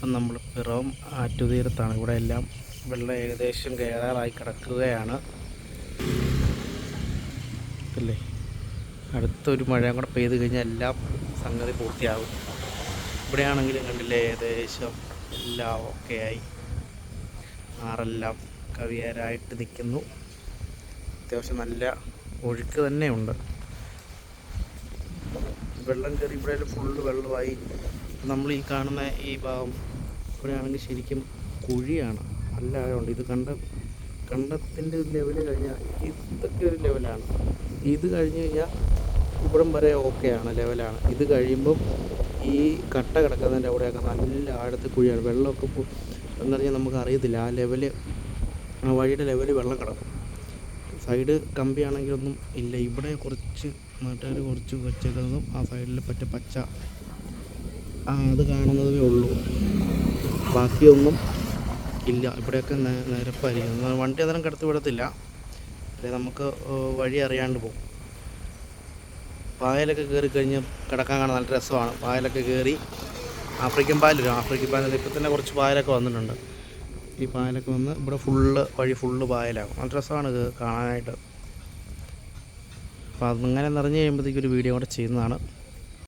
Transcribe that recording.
ഇപ്പം നമ്മൾ പിറവം ആറ്റുതീരത്താണ്. ഇവിടെ എല്ലാം വെള്ളം ഏകദേശം കയറാറായി കിടക്കുകയാണ്. അല്ലേ? അടുത്തൊരു മഴയും കൂടെ പെയ്ത് കഴിഞ്ഞാൽ എല്ലാം സംഗതി പൂർത്തിയാകും. ഇവിടെയാണെങ്കിലും കണ്ടില്ലേ ഏകദേശം എല്ലാം ഓക്കെ ആയി ആറെല്ലാം കവിയാരായിട്ട് നിൽക്കുന്നു. അത്യാവശ്യം നല്ല ഒഴുക്ക് തന്നെയുണ്ട്. വെള്ളം കയറി ഇവിടെ ഫുള്ള് വെള്ളമായി. നമ്മൾ ഈ കാണുന്ന ഈ ഭാഗം ഇവിടെയാണെങ്കിൽ ശരിക്കും കുഴിയാണ്. ആഴമുണ്ട് ഇത് കണ്ട കണ്ടത്തിന്റെ ഒരു ലെവൽ കഴിഞ്ഞാൽ ഇതൊക്കെ ഒരു ലെവലാണ് ഇത് കഴിഞ്ഞ് കഴിഞ്ഞാൽ ഇവിടം വരെ ഓക്കെയാണ് ലെവലാണ് ഇത് കഴിയുമ്പം ഈ കട്ട കിടക്കുന്നതിന്റെ അവിടെയൊക്കെ നല്ല ആഴത്തിൽ കുഴിയാണ്. വെള്ളമൊക്കെ എന്ന് പറഞ്ഞാൽ നമുക്ക് അറിയത്തില്ല. ആ ലെവൽ ആ വഴിയുടെ ലെവൽ വെള്ളം കിടക്കും. സൈഡ് കമ്പിയാണെങ്കിലൊന്നും ഇല്ല. ഇവിടെ കുറച്ച് നാട്ടുകാർ കുറച്ച് വെച്ചേക്കുന്നതും ആ സൈഡിൽ പറ്റ പച്ച അത് കാണുന്നതേ ഉള്ളൂ. ബാക്കിയൊന്നും ഇല്ല. ഇവിടെയൊക്കെ നിരപ്പായിരിക്കും. വണ്ടി അന്നേരം കിടത്തി വിടത്തില്ല. അല്ലെങ്കിൽ നമുക്ക് വഴി അറിയാണ്ട് പോകും പായലൊക്കെ കയറി കഴിഞ്ഞ് കിടക്കാൻ കാണാൻ നല്ല രസമാണ്. പായലൊക്കെ കയറി ആഫ്രിക്കൻ പായൽ വരും. ആഫ്രിക്കൻ പായൽ ഇപ്പം തന്നെ കുറച്ച് പായലൊക്കെ വന്നിട്ടുണ്ട്. ഈ പായലൊക്കെ വന്ന് ഇവിടെ ഫുള്ള് വഴി ഫുള്ള് പായലാകും. നല്ല രസമാണ് കാണാനായിട്ട്. അപ്പോൾ അതിങ്ങനെ നിറഞ്ഞു കഴിയുമ്പോഴത്തേക്കും ഒരു വീഡിയോ കൂടെ ചെയ്യുന്നതാണ്.